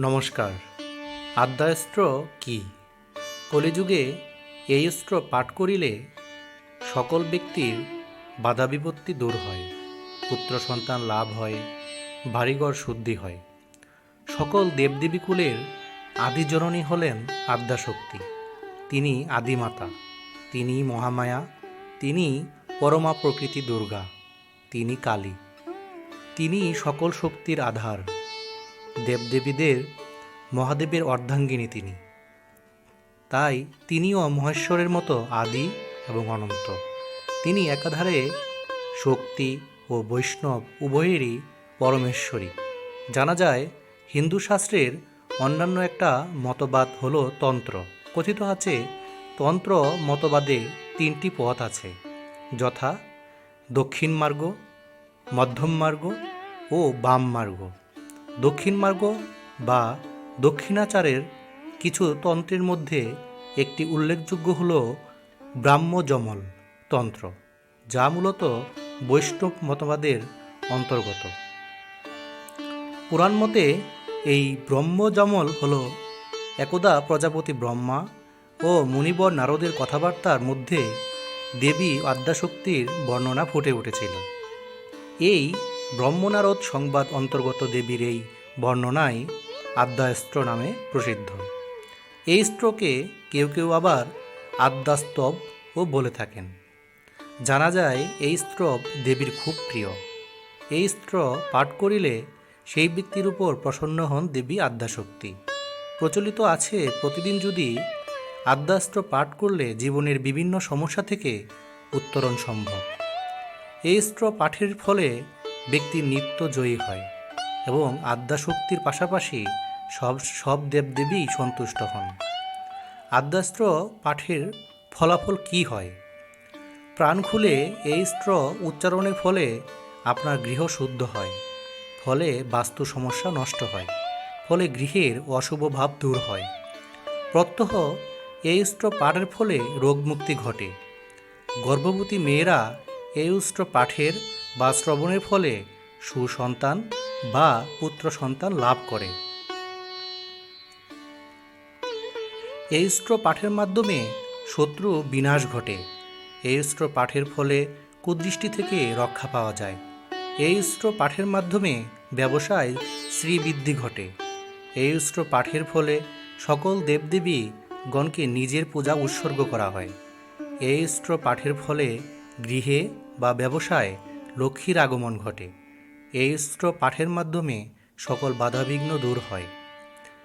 নমস্কার। আদ্যাস্ত্র কি? কলিযুগে এই অস্ত্র পাঠ করিলে সকল ব্যক্তির বাধা বিপত্তি দূর হয়, পুত্র সন্তান লাভ হয়, বাড়িঘর শুদ্ধি হয়। সকল দেবদেবীকুলের আদিজননী হলেন আদ্যাশক্তি তিনি আদিমাতা তিনি মহামায়া, তিনি পরমা প্রকৃতি দুর্গা, তিনি কালী। তিনি সকল শক্তির আধার। দেবদেবীদের মহাদেবের অর্ধাঙ্গিনী তিনি। তাই তিনিও মহেশ্বরের মতো আদি এবং অনন্ত। তিনি একাধারে শক্তি ও বৈষ্ণব উভয়েরই পরমেশ্বরী। জানা যায়, হিন্দু শাস্ত্রের অন্যান্য একটা মতবাদ হল তন্ত্র। কথিত আছে, তন্ত্র মতবাদে তিনটি পথ আছে। যথা দক্ষিণ মার্গ, মধ্যম মার্গ ও বাম মার্গ। দক্ষিণ মার্গ বা দক্ষিণাচারের কিছু তন্ত্রের মধ্যে একটি উল্লেখযোগ্য হল ব্রাহ্মযমল তন্ত্র, যা মূলত বৈষ্ণব মতবাদের অন্তর্গত। পুরাণ মতে এই ব্রহ্মযমল হল একদা প্রজাপতি ব্রহ্মা ও মুনিবর নারদের কথাবার্তার মধ্যে দেবী আদ্যাশক্তির বর্ণনা ফুটে উঠেছিল। এই ব্রহ্মনারদ সংবাদ অন্তর্গত দেবীর এই বর্ণনাই আদ্যাস্ত্র নামে প্রসিদ্ধ। এই স্ত্রকে কেউ কেউ আবার আদ্যাস্তব ও বলে থাকেন। জানা যায় এই স্তব দেবীর খুব প্রিয়। এই স্ত্র পাঠ করিলে সেই ব্যক্তির উপর প্রসন্ন হন দেবী আদ্যাশক্তি। প্রচলিত আছে প্রতিদিন যদি আদ্যাস্ত্র পাঠ করলে জীবনের বিভিন্ন সমস্যা থেকে উত্তরণ সম্ভব। এই স্ত্র পাঠের ফলে ব্যক্তি নিত্য জয়ী হয় এবং আদ্যাশক্তির পাশাপাশি সব সব দেবদেবী সন্তুষ্ট হন। আদ্যাস্ত্র পাঠের ফলাফল কি হয়? প্রাণ খুলে এই স্ত্র উচ্চারণের ফলে আপনার গৃহ শুদ্ধ হয়, ফলে বাস্তু সমস্যা নষ্ট হয়, ফলে গৃহের অশুভ ভাব দূর হয়। প্রত্যহ এই স্ত্র পাঠের ফলে রোগমুক্তি ঘটে। গর্ভবতী মেয়েরা এই উষ্ট্র পাঠের বা শ্রবণের ফলে সুসন্তান বা পুত্র সন্তান লাভ করে। এই স্ত্র পাঠের মাধ্যমে শত্রু বিনাশ ঘটে। এই স্ত্র পাঠের ফলে কুদৃষ্টি থেকে রক্ষা পাওয়া যায়। এই স্ত্র পাঠের মাধ্যমে ব্যবসায় শ্রীবৃদ্ধি ঘটে। এই স্ত্র পাঠের ফলে সকল দেবদেবী গণকে নিজের পূজা উৎসর্গ করা হয়। এই স্ত্র পাঠের ফলে গৃহে বা ব্যবসায় লক্ষ্মীর আগমন ঘটে। এই স্ত্র পাঠের মাধ্যমে সকল বাধাবিঘ্ন দূর হয়।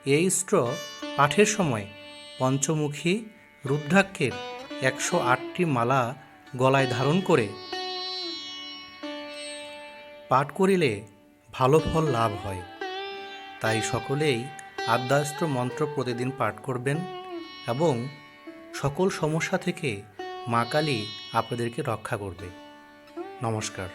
এই স্ত্র পাঠের সময় পঞ্চমুখী রুদ্রাক্ষের একশো আটটি মালা গলায় ধারণ করে পাঠ করিলে ভালো ফল লাভ হয়। তাই সকলেই আদ্যাস্ত্র মন্ত্র প্রতিদিন পাঠ করবেন এবং সকল সমস্যা থেকে মা কালী আপনাদেরকে রক্ষা করবে। নমস্কার।